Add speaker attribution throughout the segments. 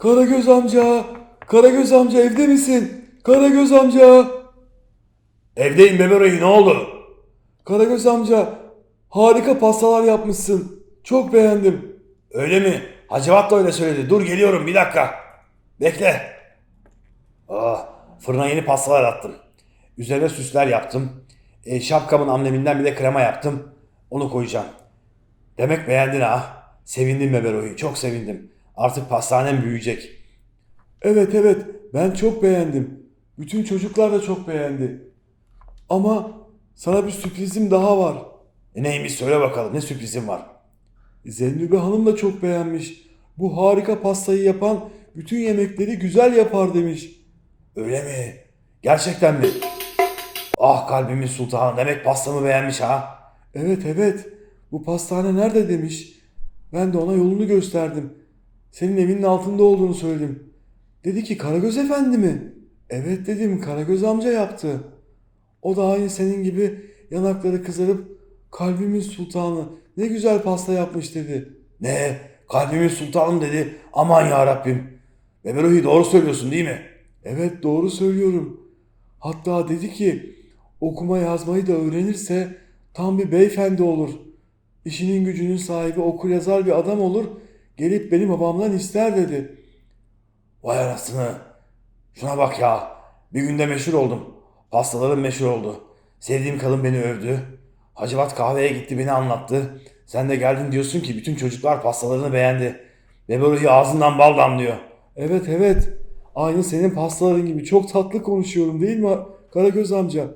Speaker 1: Karagöz amca! Karagöz amca evde misin? Karagöz amca!
Speaker 2: Evdeyim Bebero'yu ne oldu?
Speaker 1: Karagöz amca harika pastalar yapmışsın. Çok beğendim.
Speaker 2: Öyle mi? Hacivat da öyle söyledi. Dur geliyorum bir dakika. Bekle. Ah, fırına yeni pastalar attım. Üzerine süsler yaptım. E, şapkamın ambleminden bir de krema yaptım. Onu koyacağım. Demek beğendin ha. Sevindim Bebero'yu. Çok sevindim. Artık pastanem büyüyecek.
Speaker 1: Evet evet ben çok beğendim. Bütün çocuklar da çok beğendi. Ama sana bir sürprizim daha var.
Speaker 2: E, neymiş söyle bakalım ne sürprizim var.
Speaker 1: Zennube Hanım da çok beğenmiş. Bu harika pastayı yapan bütün yemekleri güzel yapar demiş.
Speaker 2: Öyle mi? Gerçekten mi? Ah kalbimin sultanı demek pastamı beğenmiş ha.
Speaker 1: Evet evet bu pastane nerede demiş. Ben de ona yolunu gösterdim. Senin evinin altında olduğunu söyledim. Dedi ki Karagöz Efendi mi? Evet dedim Karagöz amca yaptı. O da aynı senin gibi yanakları kızarıp kalbimin sultanı ne güzel pasta yapmış dedi.
Speaker 2: Ne? Kalbimin sultanım dedi. Aman ya Rabbim. Beberohi doğru söylüyorsun değil mi?
Speaker 1: Evet doğru söylüyorum. Hatta dedi ki okuma yazmayı da öğrenirse tam bir beyefendi olur. İşinin gücünün sahibi okur yazar bir adam olur. Gelip benim babamdan ister dedi.
Speaker 2: Vay anasını. Şuna bak ya. Bir günde meşhur oldum. Pastalarım meşhur oldu. Sevdiğim kadın beni övdü. Hacivat kahveye gitti beni anlattı. Sen de geldin diyorsun ki bütün çocuklar pastalarını beğendi. Beberohi ağzından bal damlıyor.
Speaker 1: Evet evet. Aynı senin pastaların gibi çok tatlı konuşuyorum değil mi Karagöz amca?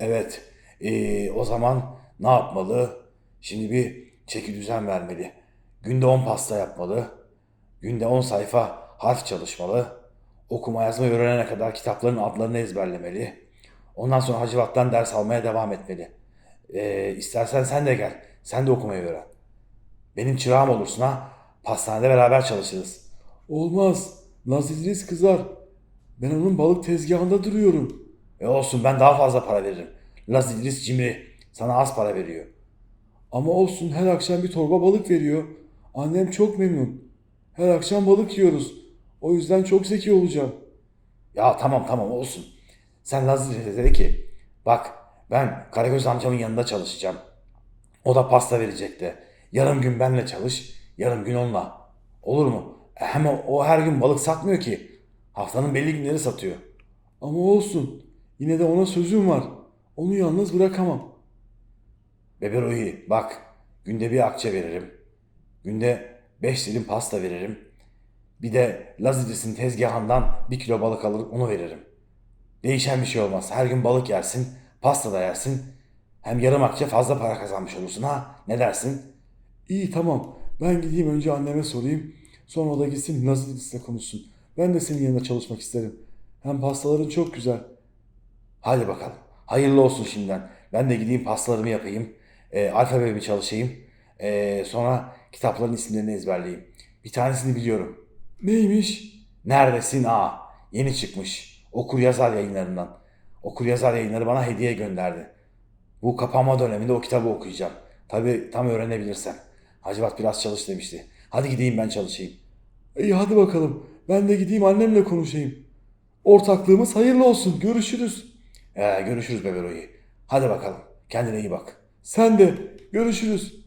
Speaker 2: Evet. ee, o zaman ne yapmalı? Şimdi bir çeki düzen vermeli. Günde 10 pasta yapmalı. Günde 10 sayfa harf çalışmalı. Okuma yazma öğrenene kadar kitapların adlarını ezberlemeli. Ondan sonra Hacivat'tan ders almaya devam etmeli. Ee, istersen sen de gel. Sen de okumayı öğren. Benim çırağım olursun ha. Pastanede beraber çalışırız.
Speaker 1: Olmaz. Naz İdris kızar. Ben onun balık tezgahında duruyorum.
Speaker 2: E olsun ben daha fazla para veririm. Laz İdris cimri. Sana az para veriyor.
Speaker 1: Ama olsun her akşam bir torba balık veriyor. Annem çok memnun. Her akşam balık yiyoruz. O yüzden çok zeki olacağım.
Speaker 2: Ya tamam tamam olsun. Sen Laz İdris'e dedi ki bak ben Karagöz amcamın yanında çalışacağım. O da pasta verecek de. Yarım gün benle çalış, yarım gün onunla. Olur mu? Hem o, o her gün balık satmıyor ki. Haftanın belli günleri satıyor.
Speaker 1: Ama olsun. Yine de ona sözüm var. Onu yalnız bırakamam.
Speaker 2: Beberohi bak günde bir akçe veririm. Günde beş dilim pasta veririm. Bir de Laz İdris'in tezgahından bir kilo balık alır onu veririm. Değişen bir şey olmaz. Her gün balık yersin, pasta da yersin. Hem yarım akçe fazla para kazanmış olursun ha. Ne dersin?
Speaker 1: İyi tamam. Ben gideyim önce anneme sorayım. Sonra o da gitsin Naz İdris'le konuşsun. Ben de senin yanında çalışmak isterim. Hem pastaların çok güzel.
Speaker 2: Hadi bakalım. Hayırlı olsun şimdiden. Ben de gideyim pastalarımı yapayım. E, alfabemi çalışayım. E, sonra kitapların isimlerini ezberleyeyim. Bir tanesini biliyorum.
Speaker 1: Neymiş?
Speaker 2: Neredesin A? Yeni çıkmış. Okur yazar yayınlarından. Okur yazar yayınları bana hediye gönderdi. Bu kapanma döneminde o kitabı okuyacağım. Tabi tam öğrenebilirsem. Hacivat biraz çalış demişti. Hadi gideyim ben çalışayım.
Speaker 1: İyi hadi bakalım. Ben de gideyim annemle konuşayım. Ortaklığımız hayırlı olsun. Görüşürüz.
Speaker 2: Ee, görüşürüz Bebero'yu. Hadi bakalım. Kendine iyi bak.
Speaker 1: Sen de. Görüşürüz.